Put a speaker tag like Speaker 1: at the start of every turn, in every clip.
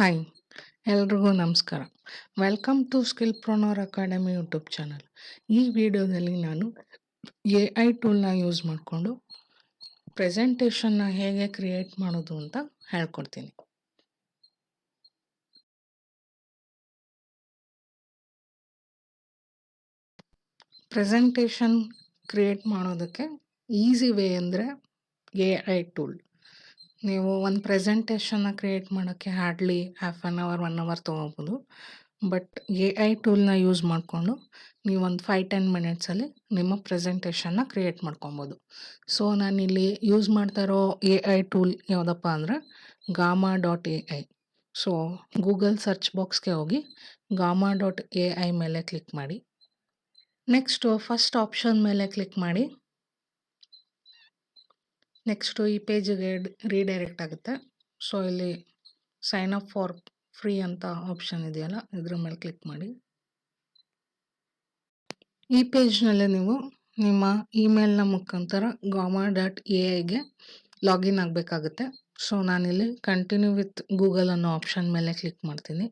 Speaker 1: Hi, ಎಲ್ರಿಗೂ ನಮಸ್ಕಾರ. Welcome to skill ಪ್ರೊನೋರ್ academy YouTube channel. ಈ ವಿಡಿಯೋದಲ್ಲಿ ನಾನು ಎ ಐ ಟೂಲ್ನ ಯೂಸ್ ಮಾಡಿಕೊಂಡು ಪ್ರೆಸೆಂಟೇಷನ್ನ ಹೇಗೆ ಕ್ರಿಯೇಟ್ ಮಾಡೋದು ಅಂತ ಹೇಳ್ಕೊಡ್ತೀನಿ. ಪ್ರೆಸೆಂಟೇಷನ್ ಕ್ರಿಯೇಟ್ ಮಾಡೋದಕ್ಕೆ ಈಸಿ ವೇ ಅಂದರೆ ಎ ಐ ಟೂಲ್. ನೀವು ಒಂದು ಪ್ರೆಸೆಂಟೇಷನ್ನ ಕ್ರಿಯೇಟ್ ಮಾಡೋಕ್ಕೆ hardly half an hour, one hour ತೊಗೋಬೋದು. ಬಟ್ ಎ ಐ ಟೂಲ್ನ ಯೂಸ್ ಮಾಡಿಕೊಂಡು ನೀವು ಒಂದು ಫೈವ್, ಟೆನ್ ಮಿನಿಟ್ಸಲ್ಲಿ ನಿಮ್ಮ ಪ್ರೆಸೆಂಟೇಷನ್ನ ಕ್ರಿಯೇಟ್ ಮಾಡ್ಕೊಬೋದು. ಸೊ, ನಾನಿಲ್ಲಿ ಯೂಸ್ ಮಾಡ್ತಾ ಇರೋ ಎ ಐ ಟೂಲ್ ಯಾವುದಪ್ಪ ಅಂದರೆ Gamma dot A I. So, Google search ಬಾಕ್ಸ್ಗೆ ಹೋಗಿ ಗಾಮಾ ಡಾಟ್ ಎ ಐ ಮೇಲೆ ಕ್ಲಿಕ್ ಮಾಡಿ. ನೆಕ್ಸ್ಟು ಫಸ್ಟ್ ಆಪ್ಷನ್ ಮೇಲೆ ಕ್ಲಿಕ್ ಮಾಡಿ ನೆಕ್ಸ್ಟು ಈ ಪೇಜಿಗೆ ರೀಡೈರೆಕ್ಟ್ ಆಗುತ್ತೆ. ಸೊ, ಇಲ್ಲಿ ಸೈನ್ ಅಪ್ ಫಾರ್ ಫ್ರೀ ಅಂತ ಆಪ್ಷನ್ ಇದೆಯಲ್ಲ, ಇದ್ರ ಮೇಲೆ ಕ್ಲಿಕ್ ಮಾಡಿ. ಈ ಪೇಜ್ನಲ್ಲಿ ನೀವು ನಿಮ್ಮ ಇಮೇಲ್ನ ಮುಖಾಂತರ ಗಾಮಾ ಡಾಟ್ ಎ ಐಗೆ ಲಾಗಿನ್ ಆಗಬೇಕಾಗುತ್ತೆ. ಸೊ, ನಾನಿಲ್ಲಿ ಕಂಟಿನ್ಯೂ ವಿತ್ ಗೂಗಲ್ ಅನ್ನೋ ಆಪ್ಷನ್ ಮೇಲೆ ಕ್ಲಿಕ್ ಮಾಡ್ತೀನಿ.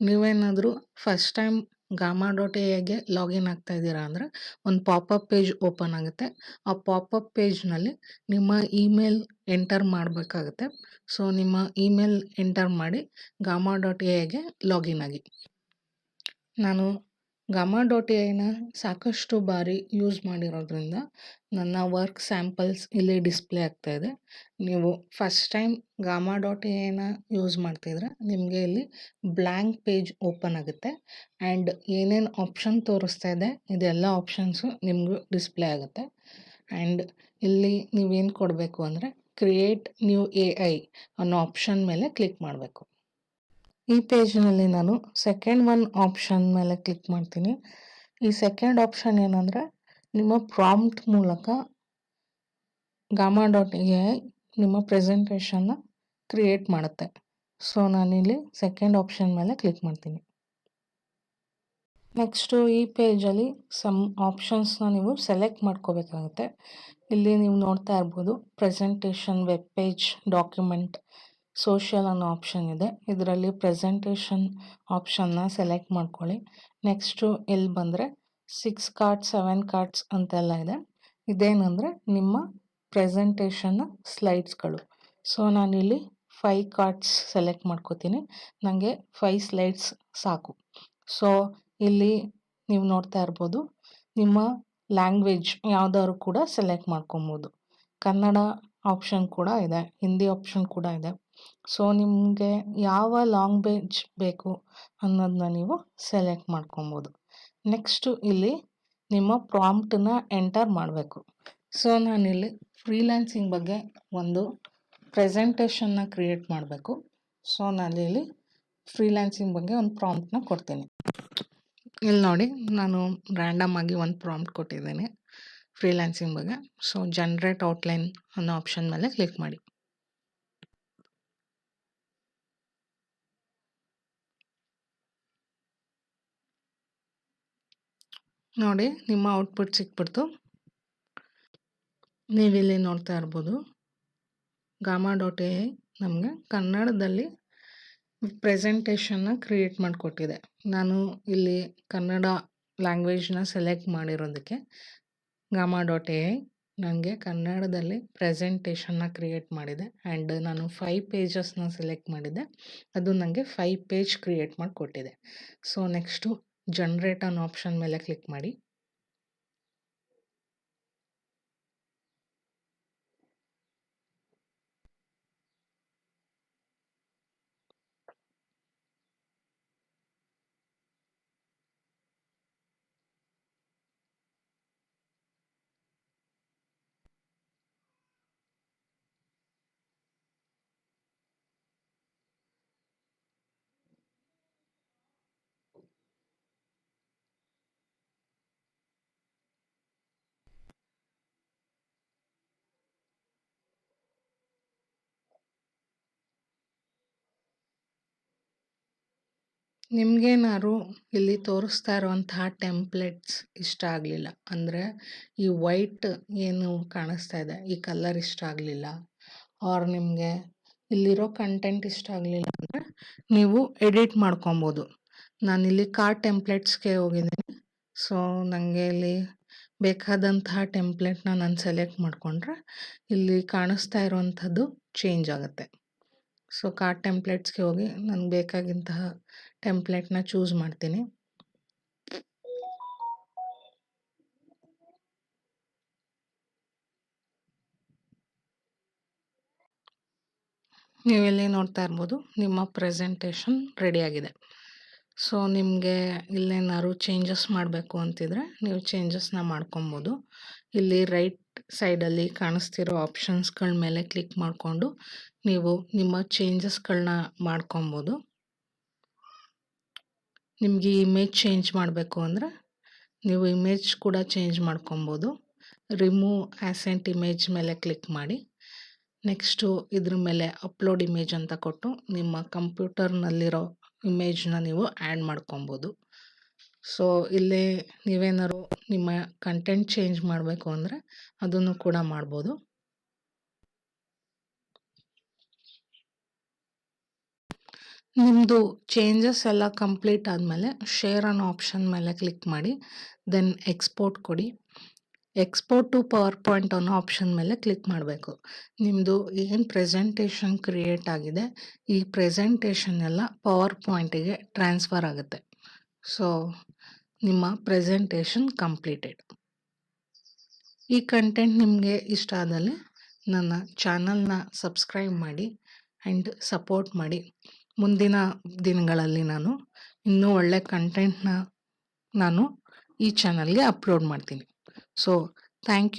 Speaker 1: ನೀವೇನಾದರೂ ಫಸ್ಟ್ ಟೈಮ್ ಗಾಮಾ ಡಾಟ್ ಎಗೆ ಲಾಗಿನ್ ಆಗ್ತಾ ಇದ್ದೀರಾ ಅಂದರೆ ಒಂದು ಪಾಪಪ್ ಪೇಜ್ ಓಪನ್ ಆಗುತ್ತೆ. ಆ ಪಾಪಪ್ ಪೇಜ್ನಲ್ಲಿ ನಿಮ್ಮ ಇಮೇಲ್ ಎಂಟರ್ ಮಾಡಬೇಕಾಗುತ್ತೆ. ಸೊ ನಿಮ್ಮ ಇಮೇಲ್ ಎಂಟರ್ ಮಾಡಿ ಗಾಮಾ ಡಾಟ್ ಎಗೆ ಲಾಗಿನ್ ಆಗಿ. ನಾನು ಗಾಮಾ ಡಾಟ್ ಎನ ಸಾಕಷ್ಟು ಬಾರಿ ಯೂಸ್ ಮಾಡಿರೋದ್ರಿಂದ ನನ್ನ ವರ್ಕ್ ಸ್ಯಾಂಪಲ್ಸ್ ಇಲ್ಲಿ ಡಿಸ್ಪ್ಲೇ ಆಗ್ತಾ ಇದೆ. ನೀವು ಫಸ್ಟ್ ಟೈಮ್ ಗಾಮಾ ಡಾಟ್ ಎನ ಯೂಸ್ ಮಾಡ್ತಿದ್ರೆ ನಿಮಗೆ ಇಲ್ಲಿ ಬ್ಲ್ಯಾಂಕ್ ಪೇಜ್ ಓಪನ್ ಆಗುತ್ತೆ. ಆ್ಯಂಡ್ ಏನೇನು ಆಪ್ಷನ್ ತೋರಿಸ್ತಾ ಇದೆ, ಇದೆಲ್ಲ ಆಪ್ಷನ್ಸು ನಿಮಗೂ ಡಿಸ್ಪ್ಲೇ ಆಗುತ್ತೆ. ಆ್ಯಂಡ್ ಇಲ್ಲಿ ನೀವೇನು ಕೊಡಬೇಕು ಅಂದರೆ ಕ್ರಿಯೇಟ್ ನ್ಯೂ ಎ ಐ ಅನ್ನೋ ಆಪ್ಷನ್ ಮೇಲೆ ಕ್ಲಿಕ್ ಮಾಡಬೇಕು. ಈ ಪೇಜ್ನಲ್ಲಿ ನಾನು ಸೆಕೆಂಡ್ ಒನ್ ಆಪ್ಷನ್ ಮೇಲೆ ಕ್ಲಿಕ್ ಮಾಡ್ತೀನಿ. ಈ ಸೆಕೆಂಡ್ ಆಪ್ಷನ್ ಏನಂದರೆ ನಿಮ್ಮ ಪ್ರಾಂಪ್ಟ್ ಮೂಲಕ ಗಾಮಾ ಡಾಟ್ ಎ ನಿಮ್ಮ ಪ್ರೆಸೆಂಟೇಷನ್ನ ಕ್ರಿಯೇಟ್ ಮಾಡುತ್ತೆ. ಸೊ ನಾನಿಲ್ಲಿ ಸೆಕೆಂಡ್ ಆಪ್ಷನ್ ಮೇಲೆ ಕ್ಲಿಕ್ ಮಾಡ್ತೀನಿ. ನೆಕ್ಸ್ಟು ಈ ಪೇಜಲ್ಲಿ ಸಮ್ ಆಪ್ಷನ್ಸ್ನ ನೀವು ಸೆಲೆಕ್ಟ್ ಮಾಡ್ಕೋಬೇಕಾಗುತ್ತೆ. ಇಲ್ಲಿ ನೀವು ನೋಡ್ತಾ ಇರ್ಬೋದು presentation web page document social ಅನ್ನೋ ಆಪ್ಷನ್ ಇದೆ. ಇದರಲ್ಲಿ ಪ್ರೆಸೆಂಟೇಷನ್ ಆಪ್ಷನ್ನ ಸೆಲೆಕ್ಟ್ ಮಾಡ್ಕೊಳ್ಳಿ. ನೆಕ್ಸ್ಟು ಇಲ್ಲಿ ಬಂದರೆ ಸಿಕ್ಸ್ ಕಾರ್ಡ್ಸ್ ಸೆವೆನ್ ಕಾರ್ಡ್ಸ್ ಅಂತೆಲ್ಲ ಇದೆ. ಇದೇನಂದರೆ ನಿಮ್ಮ ಪ್ರೆಸೆಂಟೇಷನ್ನ ಸ್ಲೈಡ್ಸ್ಗಳು ಸೊ ನಾನಿಲ್ಲಿ ಫೈ ಕಾರ್ಡ್ಸ್ ಸೆಲೆಕ್ಟ್ ಮಾಡ್ಕೋತೀನಿ. ನನಗೆ ಫೈ ಸ್ಲೈಡ್ಸ್ ಸಾಕು. ಸೊ ಇಲ್ಲಿ ನೀವು ನೋಡ್ತಾ ಇರ್ಬೋದು, ನಿಮ್ಮ ಲ್ಯಾಂಗ್ವೇಜ್ ಯಾವುದಾದ್ರು ಕೂಡ ಸೆಲೆಕ್ಟ್ ಮಾಡ್ಕೊಬೋದು. ಕನ್ನಡ ಆಪ್ಷನ್ ಕೂಡ ಇದೆ ಹಿಂದಿ ಆಪ್ಷನ್ ಕೂಡ ಇದೆ. ಸೊ, ನಿಮಗೆ ಯಾವ ಲಾಂಗ್ ಲ್ಯಾಂಗ್ವೇಜ್ ಬೇಕು ಅನ್ನೋದನ್ನ ನೀವು ಸೆಲೆಕ್ಟ್ ಮಾಡ್ಕೊಬೋದು. ನೆಕ್ಸ್ಟು ಇಲ್ಲಿ ನಿಮ್ಮ ಪ್ರಾಂಪ್ಟನ್ನ ಎಂಟರ್ ಮಾಡಬೇಕು. ಸೊ, ನಾನಿಲ್ಲಿ ಫ್ರೀಲ್ಯಾನ್ಸಿಂಗ್ ಬಗ್ಗೆ ಒಂದು ಪ್ರೆಸೆಂಟೇಷನ್ನ ಕ್ರಿಯೇಟ್ ಮಾಡಬೇಕು. ಸೊ, ನಾನಿಲ್ಲಿ ಫ್ರೀಲ್ಯಾನ್ಸಿಂಗ್ ಬಗ್ಗೆ ಒಂದು ಪ್ರಾಂಪ್ಟನ್ನ ಕೊಡ್ತೀನಿ. ಇಲ್ಲಿ ನೋಡಿ, ನಾನು ರ್ಯಾಂಡಮ್ ಆಗಿ ಒಂದು ಪ್ರಾಂಪ್ಟ್ ಕೊಟ್ಟಿದ್ದೀನಿ ಫ್ರೀಲ್ಯಾನ್ಸಿಂಗ್ ಬಗ್ಗೆ. ಸೊ ಜನ್ರೇಟ್ ಔಟ್ಲೈನ್ ಅನ್ನೋ ಆಪ್ಷನ್ ಮೇಲೆ ಕ್ಲಿಕ್ ಮಾಡಿ. ನೋಡಿ, ನಿಮ್ಮ ಔಟ್ಪುಟ್ ಸಿಕ್ಬಿಡ್ತು. ನೀವಿಲ್ಲಿ ನೋಡ್ತಾ ಇರ್ಬೋದು. ಗಾಮಾ ಡಾಟ್ ಎ ನಮಗೆ ಕನ್ನಡದಲ್ಲಿ ಪ್ರೆಸೆಂಟೇಷನ್ನ ಕ್ರಿಯೇಟ್ ಮಾಡಿಕೊಟ್ಟಿದೆ. ನಾನು ಇಲ್ಲಿ ಕನ್ನಡ ಲ್ಯಾಂಗ್ವೇಜ್ನ ಸೆಲೆಕ್ಟ್ ಮಾಡಿರೋದಕ್ಕೆ ಗಾಮಾ ಡಾಟ್ ಎ ನನಗೆ ಕನ್ನಡದಲ್ಲಿ ಪ್ರೆಸೆಂಟೇಷನ್ನ ಕ್ರಿಯೇಟ್ ಮಾಡಿದೆ. ಆ್ಯಂಡ್ ನಾನು ಫೈವ್ ಪೇಜಸ್ನ ಸೆಲೆಕ್ಟ್ ಮಾಡಿದೆ. ಅದು ನನಗೆ ಫೈವ್ ಪೇಜ್ ಕ್ರಿಯೇಟ್ ಮಾಡಿಕೊಟ್ಟಿದೆ. ಸೊ ನೆಕ್ಸ್ಟು ಜನ್ರೇಟ್ ಅನ್ನೋ ಆಪ್ಷನ್ ಮೇಲೆ ಕ್ಲಿಕ್ ಮಾಡಿ. ನಿಮಗೇನಾದ್ರು ಇಲ್ಲಿ ತೋರಿಸ್ತಾ ಇರುವಂತಹ ಟೆಂಪ್ಲೆಟ್ಸ್ ಇಷ್ಟ ಆಗಲಿಲ್ಲ. ಅಂದರೆ ಈ ವೈಟ್ ಏನು ಕಾಣಿಸ್ತಾ ಇದೆ, ಈ ಕಲರ್ ಇಷ್ಟ ಆಗಲಿಲ್ಲ. ಆರ್ ನಿಮಗೆ ಇಲ್ಲಿರೋ ಕಂಟೆಂಟ್ ಇಷ್ಟ ಆಗಲಿಲ್ಲ ಅಂದರೆ ನೀವು ಎಡಿಟ್ ಮಾಡ್ಕೊಬೋದು. ನಾನಿಲ್ಲಿ ಕಾರ್ಡ್ ಟೆಂಪ್ಲೆಟ್ಸ್ಗೆ ಹೋಗಿದ್ದೀನಿ. ಸೊ ನನಗೆ ಇಲ್ಲಿ ಬೇಕಾದಂತಹ ಟೆಂಪ್ಲೆಟ್ನ ನಾನು ಸೆಲೆಕ್ಟ್ ಮಾಡಿಕೊಂಡ್ರೆ ಇಲ್ಲಿ ಕಾಣಿಸ್ತಾ ಇರುವಂಥದ್ದು ಚೇಂಜ್ ಆಗುತ್ತೆ. ಸೊ ಕಾರ್ಡ್ ಟೆಂಪ್ಲೆಟ್ಸ್ಗೆ ಹೋಗಿ ನನಗೆ ಬೇಕಾಗಿಂತಹ ಟೆಂಪ್ಲೇಟ್ನ ಚೂಸ್ ಮಾಡ್ತೀನಿ. ನೀವಿಲ್ಲಿ ನೋಡ್ತಾ ಇರ್ಬೋದು, ನಿಮ್ಮ ಪ್ರೆಸೆಂಟೇಷನ್ ರೆಡಿಯಾಗಿದೆ ಸೊ ನಿಮಗೆ ಇಲ್ಲೇನಾದ್ರು ಚೇಂಜಸ್ ಮಾಡಬೇಕು ಅಂತಿದ್ರೆ ನೀವು ಚೇಂಜಸ್ನ ಮಾಡ್ಕೊಬೋದು. ಇಲ್ಲಿ ರೈಟ್ ಸೈಡಲ್ಲಿ ಕಾಣಿಸ್ತಿರೋ ಆಪ್ಷನ್ಸ್ಗಳ ಮೇಲೆ ಕ್ಲಿಕ್ ಮಾಡಿಕೊಂಡು ನೀವು ನಿಮ್ಮ ಚೇಂಜಸ್ಗಳನ್ನ ಮಾಡ್ಕೊಬೋದು. ನಿಮಗೆ ಇಮೇಜ್ ಚೇಂಜ್ ಮಾಡಬೇಕು ಅಂದರೆ ನೀವು ಇಮೇಜ್ ಕೂಡ ಚೇಂಜ್ ಮಾಡ್ಕೊಬೋದು. ರಿಮೂವ್ ಆ್ಯಸೆಂಟ್ ಇಮೇಜ್ ಮೇಲೆ ಕ್ಲಿಕ್ ಮಾಡಿ. ನೆಕ್ಸ್ಟು ಇದ್ರ ಮೇಲೆ ಅಪ್ಲೋಡ್ ಇಮೇಜ್ ಅಂತ ಕೊಟ್ಟು ನಿಮ್ಮ ಕಂಪ್ಯೂಟರ್ನಲ್ಲಿರೋ ಇಮೇಜ್ನ ನೀವು ಆ್ಯಡ್ ಮಾಡ್ಕೊಬೋದು. ಸೊ ಇಲ್ಲಿ ನೀವೇನಾದ್ರು ನಿಮ್ಮ ಕಂಟೆಂಟ್ ಚೇಂಜ್ ಮಾಡಬೇಕು ಅಂದರೆ ಅದನ್ನು ಕೂಡ ಮಾಡ್ಬೋದು. ನಿಮ್ಮದು ಚೇಂಜಸ್ ಎಲ್ಲ ಕಂಪ್ಲೀಟ್ ಆದಮೇಲೆ ಶೇರ್ ಅನ್ನೋ ಆಪ್ಷನ್ ಮೇಲೆ ಕ್ಲಿಕ್ ಮಾಡಿ ದೆನ್ ಎಕ್ಸ್ಪೋರ್ಟ್ ಕೊಡಿ. ಎಕ್ಸ್ಪೋರ್ಟ್ ಟು ಪವರ್ ಪಾಯಿಂಟ್ ಅನ್ನೋ ಆಪ್ಷನ್ ಮೇಲೆ ಕ್ಲಿಕ್ ಮಾಡಬೇಕು. ನಿಮ್ಮದು ಏನು ಪ್ರೆಸೆಂಟೇಷನ್ ಕ್ರಿಯೇಟ್ ಆಗಿದೆ, ಈ ಪ್ರೆಸೆಂಟೇಷನ್ ಎಲ್ಲ ಪವರ್ ಪಾಯಿಂಟಿಗೆ ಟ್ರಾನ್ಸ್ಫರ್ ಆಗುತ್ತೆ. ಸೊ ನಿಮ್ಮ ಪ್ರೆಸೆಂಟೇಷನ್ ಕಂಪ್ಲೀಟೆಡ್ ಈ ಕಂಟೆಂಟ್ ನಿಮಗೆ ಇಷ್ಟ ಆದಲ್ಲಿ ನನ್ನ ಚಾನಲ್ನ ಸಬ್ಸ್ಕ್ರೈಬ್ ಮಾಡಿ ಆ್ಯಂಡ್ ಸಪೋರ್ಟ್ ಮಾಡಿ. ಮುಂದಿನ ದಿನಗಳಲ್ಲಿ ನಾನು ಇನ್ನೂ ಒಳ್ಳೆ ಕಂಟೆಂಟ್ನ ನಾನು ಈ ಚಾನಲ್ಗೆ ಅಪ್ಲೋಡ್ ಮಾಡ್ತೀನಿ. So thank you